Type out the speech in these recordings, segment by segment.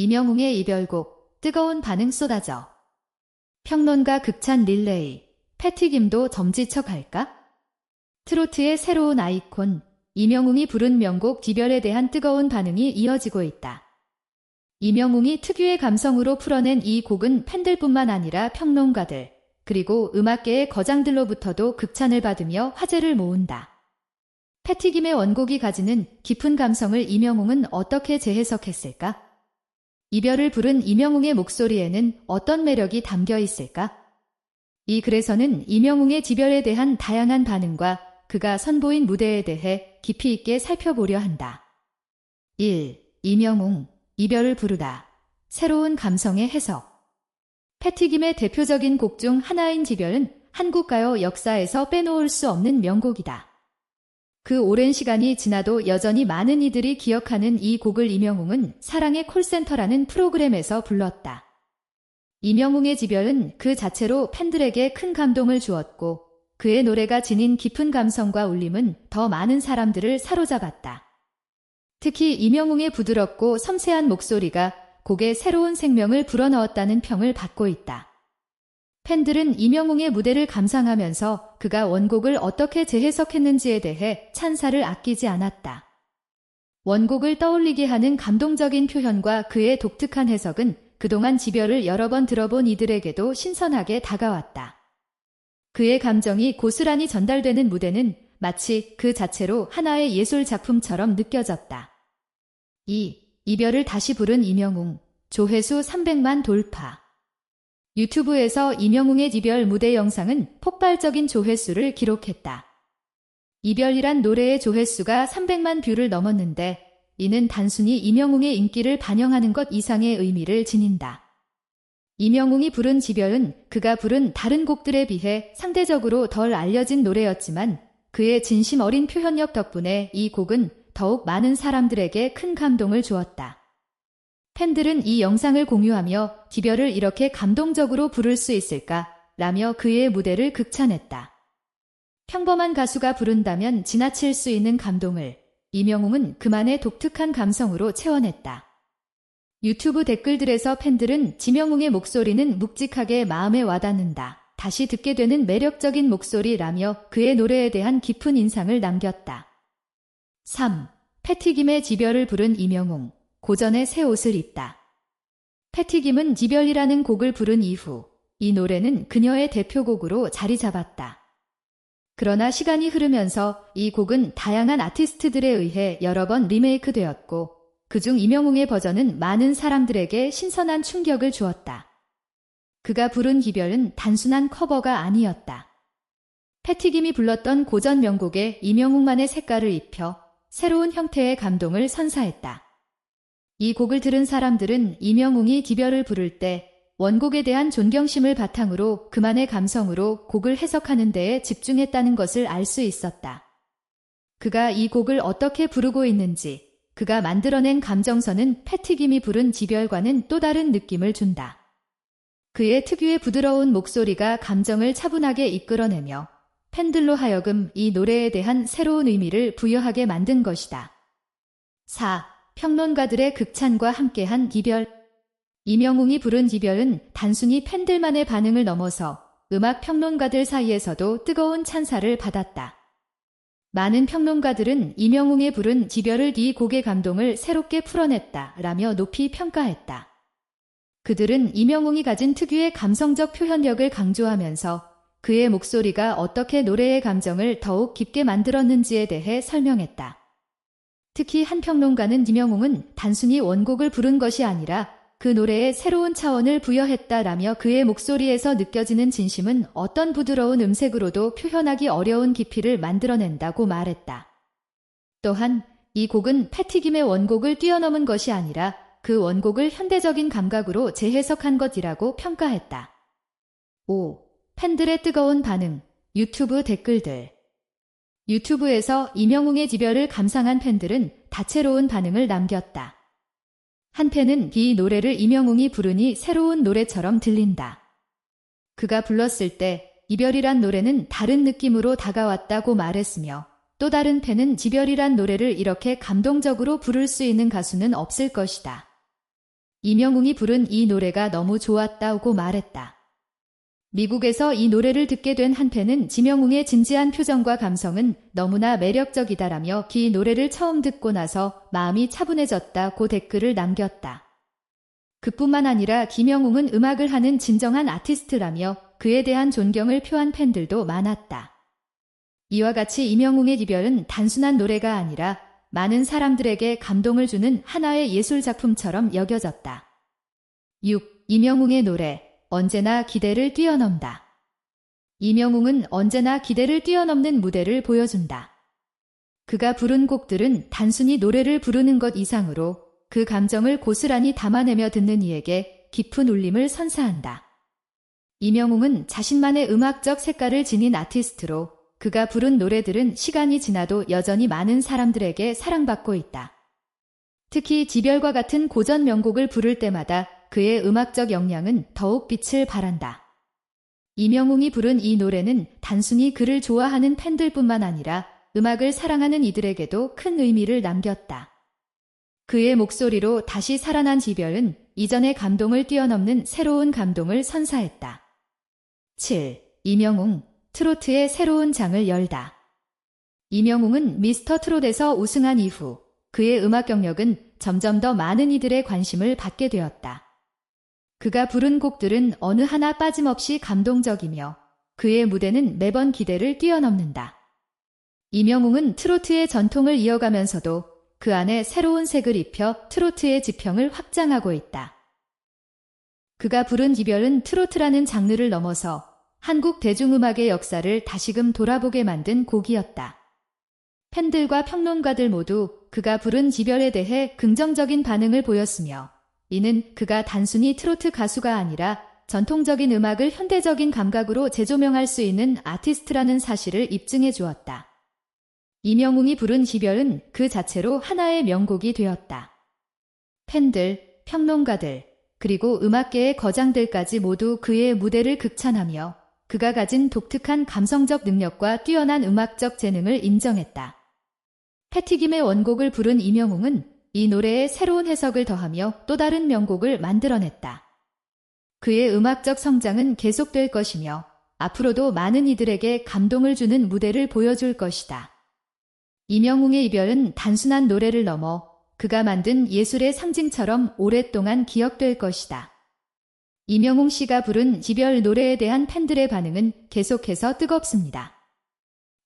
이명웅의 이별곡, 뜨거운 반응 쏟아져. 평론가 극찬 릴레이, 패티김도 점지척할까? 트로트의 새로운 아이콘, 이명웅이 부른 명곡 기별에 대한 뜨거운 반응이 이어지고 있다. 이명웅이 특유의 감성으로 풀어낸 이 곡은 팬들뿐만 아니라 평론가들, 그리고 음악계의 거장들로부터도 극찬을 받으며 화제를 모은다. 패티김의 원곡이 가지는 깊은 감성을 이명웅은 어떻게 재해석했을까? 이별을 부른 이명웅의 목소리에는 어떤 매력이 담겨 있을까? 이 글에서는 이명웅의 지별에 대한 다양한 반응과 그가 선보인 무대에 대해 깊이 있게 살펴보려 한다. 1. 이명웅, 이별을 부르다. 새로운 감성의 해석. 패티김의 대표적인 곡 중 하나인 지별은 한국 가요 역사에서 빼놓을 수 없는 명곡이다. 그 오랜 시간이 지나도 여전히 많은 이들이 기억하는 이 곡을 이명웅은 사랑의 콜센터라는 프로그램에서 불렀다. 이명웅의 지별은 그 자체로 팬들에게 큰 감동을 주었고 그의 노래가 지닌 깊은 감성과 울림은 더 많은 사람들을 사로잡았다. 특히 이명웅의 부드럽고 섬세한 목소리가 곡에 새로운 생명을 불어넣었다는 평을 받고 있다. 팬들은 이명웅의 무대를 감상하면서 그가 원곡을 어떻게 재해석했는지에 대해 찬사를 아끼지 않았다. 원곡을 떠올리게 하는 감동적인 표현과 그의 독특한 해석은 그동안 지별을 여러 번 들어본 이들에게도 신선하게 다가왔다. 그의 감정이 고스란히 전달되는 무대는 마치 그 자체로 하나의 예술 작품처럼 느껴졌다. 2. 이별을 다시 부른 이명웅, 조회수 300만 돌파. 유튜브에서 이명웅의 이별 무대 영상은 폭발적인 조회수를 기록했다. 이별이란 노래의 조회수가 300만 뷰를 넘었는데 이는 단순히 이명웅의 인기를 반영하는 것 이상의 의미를 지닌다. 이명웅이 부른 지별은 그가 부른 다른 곡들에 비해 상대적으로 덜 알려진 노래였지만 그의 진심 어린 표현력 덕분에 이 곡은 더욱 많은 사람들에게 큰 감동을 주었다. 팬들은 이 영상을 공유하며 기별을 이렇게 감동적으로 부를 수 있을까? 라며 그의 무대를 극찬했다. 평범한 가수가 부른다면 지나칠 수 있는 감동을 이명웅은 그만의 독특한 감성으로 채워냈다. 유튜브 댓글들에서 팬들은 지명웅의 목소리는 묵직하게 마음에 와닿는다. 다시 듣게 되는 매력적인 목소리라며 그의 노래에 대한 깊은 인상을 남겼다. 3. 패티김의 지별을 부른 이명웅. 고전의 새 옷을 입다. 패티김은 지별이라는 곡을 부른 이후 이 노래는 그녀의 대표곡으로 자리 잡았다. 그러나 시간이 흐르면서 이 곡은 다양한 아티스트들에 의해 여러 번 리메이크 되었고 그중 이명웅의 버전은 많은 사람들에게 신선한 충격을 주었다. 그가 부른 기별은 단순한 커버가 아니었다. 패티김이 불렀던 고전 명곡에 이명웅만의 색깔을 입혀 새로운 형태의 감동을 선사했다. 이 곡을 들은 사람들은 이명웅이 기별을 부를 때 원곡에 대한 존경심을 바탕으로 그만의 감성으로 곡을 해석하는 데에 집중했다는 것을 알 수 있었다. 그가 이 곡을 어떻게 부르고 있는지, 그가 만들어낸 감정선은 패티김이 부른 지별과는 또 다른 느낌을 준다. 그의 특유의 부드러운 목소리가 감정을 차분하게 이끌어내며 팬들로 하여금 이 노래에 대한 새로운 의미를 부여하게 만든 것이다. 4. 평론가들의 극찬과 함께한 이별. 이명웅이 부른 이별은 단순히 팬들만의 반응을 넘어서 음악 평론가들 사이에서도 뜨거운 찬사를 받았다. 많은 평론가들은 이명웅의 부른 지별을 이 곡의 감동을 새롭게 풀어냈다 라며 높이 평가했다. 그들은 이명웅이 가진 특유의 감성적 표현력을 강조하면서 그의 목소리가 어떻게 노래의 감정을 더욱 깊게 만들었는지에 대해 설명했다. 특히 한 평론가는 김영웅은 단순히 원곡을 부른 것이 아니라 그 노래에 새로운 차원을 부여했다라며 그의 목소리에서 느껴지는 진심은 어떤 부드러운 음색으로도 표현하기 어려운 깊이를 만들어낸다고 말했다. 또한 이 곡은 패티김의 원곡을 뛰어넘은 것이 아니라 그 원곡을 현대적인 감각으로 재해석한 것이라고 평가했다. 5. 팬들의 뜨거운 반응, 유튜브 댓글들. 유튜브에서 이명웅의 지별을 감상한 팬들은 다채로운 반응을 남겼다. 한 팬은 이 노래를 이명웅이 부르니 새로운 노래처럼 들린다. 그가 불렀을 때 이별이란 노래는 다른 느낌으로 다가왔다고 말했으며 또 다른 팬은 지별이란 노래를 이렇게 감동적으로 부를 수 있는 가수는 없을 것이다. 이명웅이 부른 이 노래가 너무 좋았다고 말했다. 미국에서 이 노래를 듣게 된한 팬은 지명웅의 진지한 표정과 감성은 너무나 매력적이다라며 기 노래를 처음 듣고 나서 마음이 차분해졌다고 댓글을 남겼다. 그뿐만 아니라 김영웅은 음악을 하는 진정한 아티스트라며 그에 대한 존경을 표한 팬들도 많았다. 이와 같이 이명웅의 이별은 단순한 노래가 아니라 많은 사람들에게 감동을 주는 하나의 예술 작품처럼 여겨졌다. 6. 이명웅의 노래 언제나 기대를 뛰어넘다. 이명웅은 언제나 기대를 뛰어넘는 무대를 보여준다. 그가 부른 곡들은 단순히 노래를 부르는 것 이상으로 그 감정을 고스란히 담아내며 듣는 이에게 깊은 울림을 선사한다. 이명웅은 자신만의 음악적 색깔을 지닌 아티스트로 그가 부른 노래들은 시간이 지나도 여전히 많은 사람들에게 사랑받고 있다. 특히 지별과 같은 고전 명곡을 부를 때마다 그의 음악적 역량은 더욱 빛을 발한다. 이명웅이 부른 이 노래는 단순히 그를 좋아하는 팬들뿐만 아니라 음악을 사랑하는 이들에게도 큰 의미를 남겼다. 그의 목소리로 다시 살아난 지별은 이전의 감동을 뛰어넘는 새로운 감동을 선사했다. 7. 이명웅, 트로트의 새로운 장을 열다. 이명웅은 미스터 트롯에서 우승한 이후 그의 음악 경력은 점점 더 많은 이들의 관심을 받게 되었다. 그가 부른 곡들은 어느 하나 빠짐없이 감동적이며 그의 무대는 매번 기대를 뛰어넘는다. 이명웅은 트로트의 전통을 이어가면서도 그 안에 새로운 색을 입혀 트로트의 지평을 확장하고 있다. 그가 부른 이별은 트로트라는 장르를 넘어서 한국 대중음악의 역사를 다시금 돌아보게 만든 곡이었다. 팬들과 평론가들 모두 그가 부른 지별에 대해 긍정적인 반응을 보였으며 이는 그가 단순히 트로트 가수가 아니라 전통적인 음악을 현대적인 감각으로 재조명할 수 있는 아티스트라는 사실을 입증해 주었다. 이명웅이 부른 지별은 그 자체로 하나의 명곡이 되었다. 팬들, 평론가들, 그리고 음악계의 거장들까지 모두 그의 무대를 극찬하며 그가 가진 독특한 감성적 능력과 뛰어난 음악적 재능을 인정했다. 패티김의 원곡을 부른 이명웅은 이 노래에 새로운 해석을 더하며 또 다른 명곡을 만들어냈다. 그의 음악적 성장은 계속될 것이며 앞으로도 많은 이들에게 감동을 주는 무대를 보여줄 것이다. 이명웅의 이별은 단순한 노래를 넘어 그가 만든 예술의 상징처럼 오랫동안 기억될 것이다. 이명웅 씨가 부른 지별 노래에 대한 팬들의 반응은 계속해서 뜨겁습니다.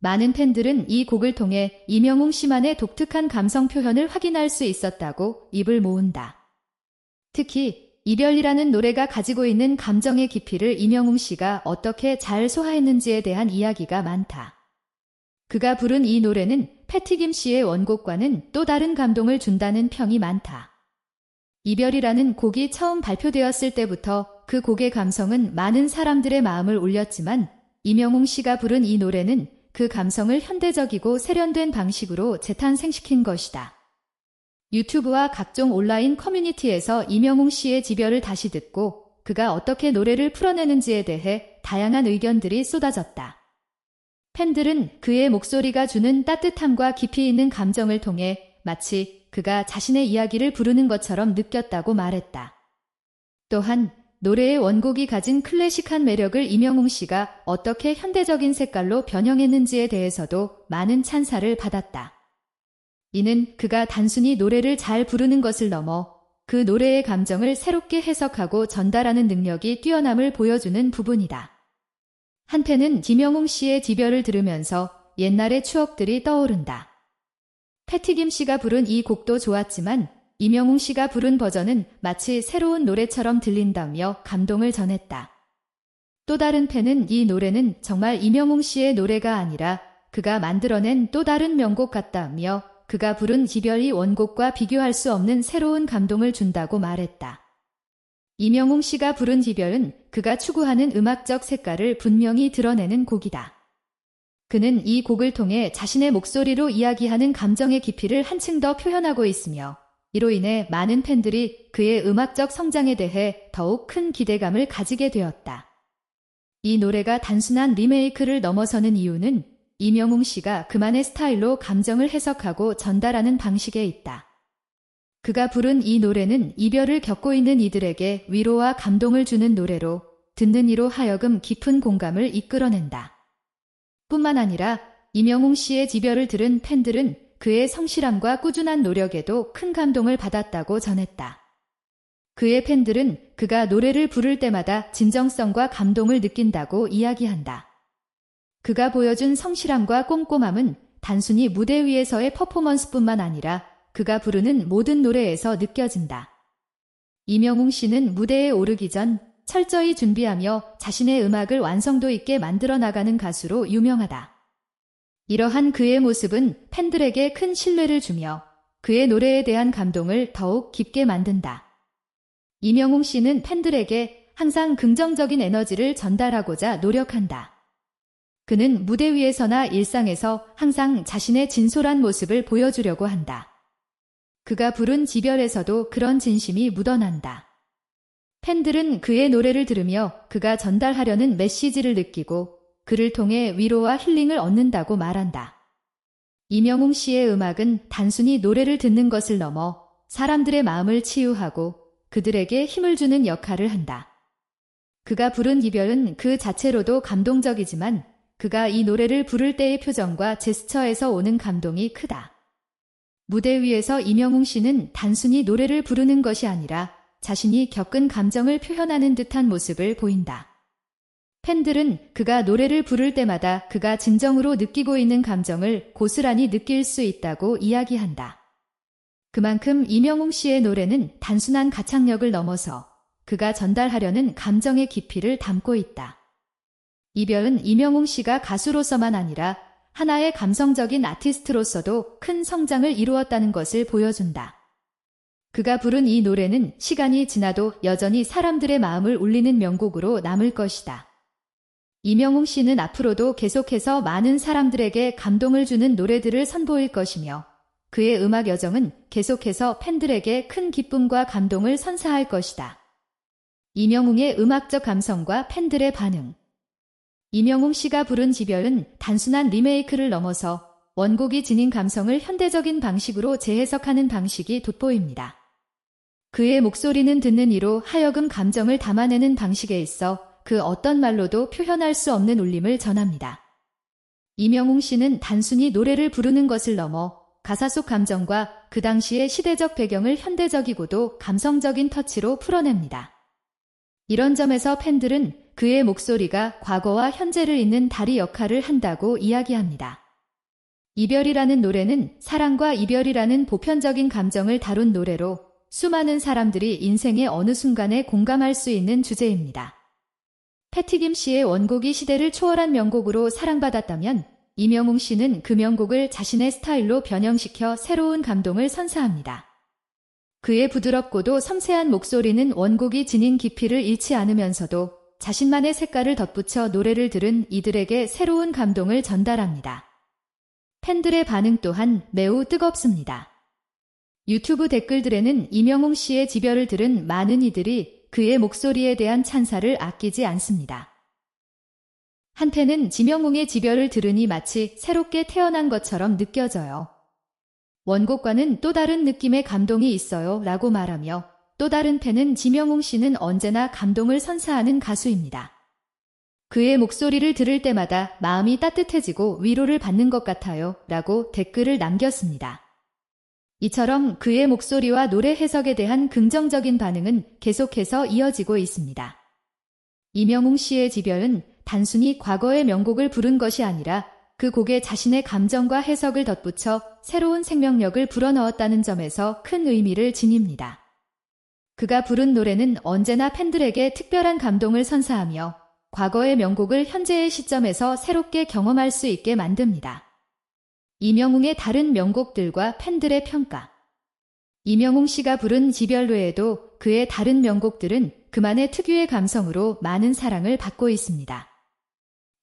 많은 팬들은 이 곡을 통해 이명웅 씨만의 독특한 감성 표현을 확인할 수 있었다고 입을 모은다. 특히 이별이라는 노래가 가지고 있는 감정의 깊이를 이명웅 씨가 어떻게 잘 소화했는지에 대한 이야기가 많다. 그가 부른 이 노래는 패티김 씨의 원곡과는 또 다른 감동을 준다는 평이 많다. 이별이라는 곡이 처음 발표되었을 때부터 그 곡의 감성은 많은 사람들의 마음을 울렸지만 이명웅 씨가 부른 이 노래는 그 감성을 현대적이고 세련된 방식으로 재탄생시킨 것이다. 유튜브와 각종 온라인 커뮤니티에서 이명웅 씨의 지별을 다시 듣고 그가 어떻게 노래를 풀어내는지에 대해 다양한 의견들이 쏟아졌다. 팬들은 그의 목소리가 주는 따뜻함과 깊이 있는 감정을 통해 마치 그가 자신의 이야기를 부르는 것처럼 느꼈다고 말했다. 또한 노래의 원곡이 가진 클래식한 매력을 이명웅 씨가 어떻게 현대적인 색깔로 변형했는지에 대해서도 많은 찬사를 받았다. 이는 그가 단순히 노래를 잘 부르는 것을 넘어 그 노래의 감정을 새롭게 해석하고 전달하는 능력이 뛰어남을 보여주는 부분이다. 한편은 김영웅 씨의 지별을 들으면서 옛날의 추억들이 떠오른다. 패티김 씨가 부른 이 곡도 좋았지만 이명웅 씨가 부른 버전은 마치 새로운 노래처럼 들린다며 감동을 전했다. 또 다른 팬은 이 노래는 정말 이명웅 씨의 노래가 아니라 그가 만들어낸 또 다른 명곡 같다며 그가 부른 지별이 원곡과 비교할 수 없는 새로운 감동을 준다고 말했다. 이명웅 씨가 부른 지별은 그가 추구하는 음악적 색깔을 분명히 드러내는 곡이다. 그는 이 곡을 통해 자신의 목소리로 이야기하는 감정의 깊이를 한층 더 표현하고 있으며 이로 인해 많은 팬들이 그의 음악적 성장에 대해 더욱 큰 기대감을 가지게 되었다. 이 노래가 단순한 리메이크를 넘어서는 이유는 이명웅 씨가 그만의 스타일로 감정을 해석하고 전달하는 방식에 있다. 그가 부른 이 노래는 이별을 겪고 있는 이들에게 위로와 감동을 주는 노래로 듣는 이로 하여금 깊은 공감을 이끌어낸다. 뿐만 아니라 이명웅 씨의 지별을 들은 팬들은 그의 성실함과 꾸준한 노력에도 큰 감동을 받았다고 전했다. 그의 팬들은 그가 노래를 부를 때마다 진정성과 감동을 느낀다고 이야기한다. 그가 보여준 성실함과 꼼꼼함은 단순히 무대 위에서의 퍼포먼스뿐만 아니라 그가 부르는 모든 노래에서 느껴진다. 이명웅 씨는 무대에 오르기 전 철저히 준비하며 자신의 음악을 완성도 있게 만들어 나가는 가수로 유명하다. 이러한 그의 모습은 팬들에게 큰 신뢰를 주며 그의 노래에 대한 감동을 더욱 깊게 만든다. 이명웅 씨는 팬들에게 항상 긍정적인 에너지를 전달하고자 노력한다. 그는 무대 위에서나 일상에서 항상 자신의 진솔한 모습을 보여주려고 한다. 그가 부른 지별에서도 그런 진심이 묻어난다. 팬들은 그의 노래를 들으며 그가 전달하려는 메시지를 느끼고 그를 통해 위로와 힐링을 얻는다고 말한다. 이명웅 씨의 음악은 단순히 노래를 듣는 것을 넘어 사람들의 마음을 치유하고 그들에게 힘을 주는 역할을 한다. 그가 부른 이별은 그 자체로도 감동적이지만 그가 이 노래를 부를 때의 표정과 제스처에서 오는 감동이 크다. 무대 위에서 이명웅 씨는 단순히 노래를 부르는 것이 아니라 자신이 겪은 감정을 표현하는 듯한 모습을 보인다. 팬들은 그가 노래를 부를 때마다 그가 진정으로 느끼고 있는 감정을 고스란히 느낄 수 있다고 이야기한다. 그만큼 이명웅 씨의 노래는 단순한 가창력을 넘어서 그가 전달하려는 감정의 깊이를 담고 있다. 이별은 이명웅 씨가 가수로서만 아니라 하나의 감성적인 아티스트로서도 큰 성장을 이루었다는 것을 보여준다. 그가 부른 이 노래는 시간이 지나도 여전히 사람들의 마음을 울리는 명곡으로 남을 것이다. 이명웅 씨는 앞으로도 계속해서 많은 사람들에게 감동을 주는 노래들을 선보일 것이며 그의 음악 여정은 계속해서 팬들에게 큰 기쁨과 감동을 선사할 것이다. 이명웅의 음악적 감성과 팬들의 반응 이명웅 씨가 부른 지별은 단순한 리메이크를 넘어서 원곡이 지닌 감성을 현대적인 방식으로 재해석하는 방식이 돋보입니다. 그의 목소리는 듣는 이로 하여금 감정을 담아내는 방식에 있어 그 어떤 말로도 표현할 수 없는 울림을 전합니다. 이명웅 씨는 단순히 노래를 부르는 것을 넘어 가사 속 감정과 그 당시의 시대적 배경을 현대적이고도 감성적인 터치로 풀어냅니다. 이런 점에서 팬들은 그의 목소리가 과거와 현재를 잇는 다리 역할을 한다고 이야기합니다. 이별이라는 노래는 사랑과 이별이라는 보편적인 감정을 다룬 노래로 수많은 사람들이 인생의 어느 순간에 공감할 수 있는 주제입니다. 패티김 씨의 원곡이 시대를 초월한 명곡으로 사랑받았다면 이명웅 씨는 그 명곡을 자신의 스타일로 변형시켜 새로운 감동을 선사합니다. 그의 부드럽고도 섬세한 목소리는 원곡이 지닌 깊이를 잃지 않으면서도 자신만의 색깔을 덧붙여 노래를 들은 이들에게 새로운 감동을 전달합니다. 팬들의 반응 또한 매우 뜨겁습니다. 유튜브 댓글들에는 이명웅 씨의 지별을 들은 많은 이들이 그의 목소리에 대한 찬사를 아끼지 않습니다. 한편은 지명웅의 지별을 들으니 마치 새롭게 태어난 것처럼 느껴져요. 원곡과는 또 다른 느낌의 감동이 있어요 라고 말하며 또 다른 팬은 지명웅 씨는 언제나 감동을 선사하는 가수입니다. 그의 목소리를 들을 때마다 마음이 따뜻해지고 위로를 받는 것 같아요 라고 댓글을 남겼습니다. 이처럼 그의 목소리와 노래 해석에 대한 긍정적인 반응은 계속해서 이어지고 있습니다. 이명웅 씨의 지별은 단순히 과거의 명곡을 부른 것이 아니라 그 곡에 자신의 감정과 해석을 덧붙여 새로운 생명력을 불어넣었다는 점에서 큰 의미를 지닙니다. 그가 부른 노래는 언제나 팬들에게 특별한 감동을 선사하며 과거의 명곡을 현재의 시점에서 새롭게 경험할 수 있게 만듭니다. 이명웅의 다른 명곡들과 팬들의 평가 이명웅 씨가 부른 지별 외에도 그의 다른 명곡들은 그만의 특유의 감성으로 많은 사랑을 받고 있습니다.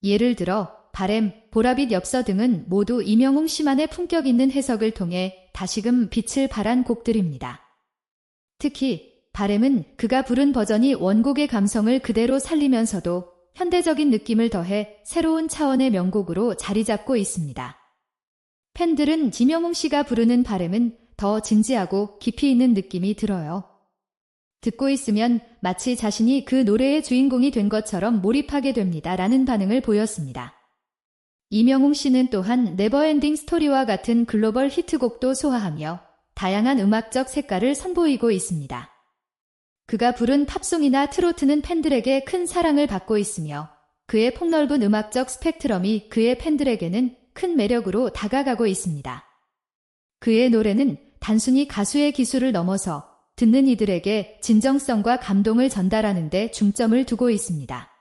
예를 들어 바램, 보라빛 엽서 등은 모두 이명웅 씨만의 품격 있는 해석을 통해 다시금 빛을 발한 곡들입니다. 특히 바램은 그가 부른 버전이 원곡의 감성을 그대로 살리면서도 현대적인 느낌을 더해 새로운 차원의 명곡으로 자리 잡고 있습니다. 팬들은 지명웅 씨가 부르는 바램은 더 진지하고 깊이 있는 느낌이 들어요. 듣고 있으면 마치 자신이 그 노래의 주인공이 된 것처럼 몰입하게 됩니다. 라는 반응을 보였습니다. 이명웅 씨는 또한 네버엔딩 스토리와 같은 글로벌 히트곡도 소화하며 다양한 음악적 색깔을 선보이고 있습니다. 그가 부른 팝송이나 트로트는 팬들에게 큰 사랑을 받고 있으며 그의 폭넓은 음악적 스펙트럼이 그의 팬들에게는 큰 매력으로 다가가고 있습니다. 그의 노래는 단순히 가수의 기술을 넘어서 듣는 이들에게 진정성과 감동을 전달하는 데 중점을 두고 있습니다.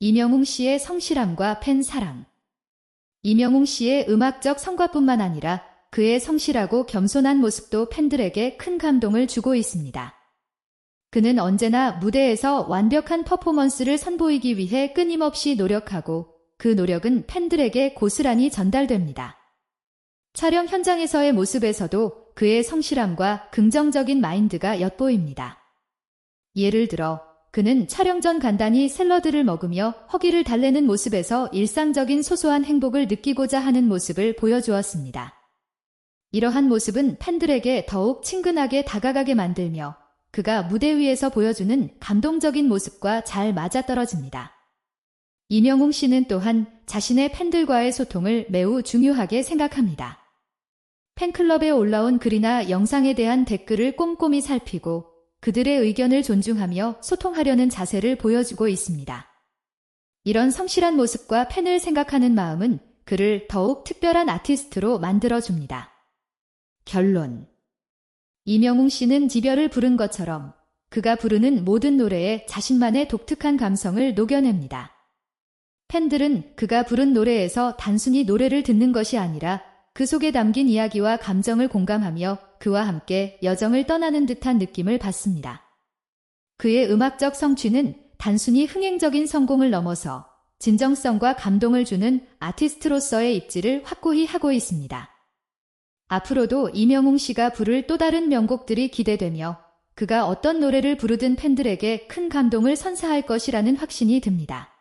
이명웅 씨의 성실함과 팬 사랑. 이명웅 씨의 음악적 성과뿐만 아니라 그의 성실하고 겸손한 모습도 팬들에게 큰 감동을 주고 있습니다. 그는 언제나 무대에서 완벽한 퍼포먼스를 선보이기 위해 끊임없이 노력하고 그 노력은 팬들에게 고스란히 전달됩니다. 촬영 현장에서의 모습에서도 그의 성실함과 긍정적인 마인드가 엿보입니다. 예를 들어 그는 촬영 전 간단히 샐러드를 먹으며 허기를 달래는 모습에서 일상적인 소소한 행복을 느끼고자 하는 모습을 보여주었습니다. 이러한 모습은 팬들에게 더욱 친근하게 다가가게 만들며 그가 무대 위에서 보여주는 감동적인 모습과 잘 맞아떨어집니다. 이명웅 씨는 또한 자신의 팬들과의 소통을 매우 중요하게 생각합니다. 팬클럽에 올라온 글이나 영상에 대한 댓글을 꼼꼼히 살피고 그들의 의견을 존중하며 소통하려는 자세를 보여주고 있습니다. 이런 성실한 모습과 팬을 생각하는 마음은 그를 더욱 특별한 아티스트로 만들어줍니다. 결론. 이명웅 씨는 지별을 부른 것처럼 그가 부르는 모든 노래에 자신만의 독특한 감성을 녹여냅니다. 팬들은 그가 부른 노래에서 단순히 노래를 듣는 것이 아니라 그 속에 담긴 이야기와 감정을 공감하며 그와 함께 여정을 떠나는 듯한 느낌을 받습니다. 그의 음악적 성취는 단순히 흥행적인 성공을 넘어서 진정성과 감동을 주는 아티스트로서의 입지를 확고히 하고 있습니다. 앞으로도 이명웅 씨가 부를 또 다른 명곡들이 기대되며 그가 어떤 노래를 부르든 팬들에게 큰 감동을 선사할 것이라는 확신이 듭니다.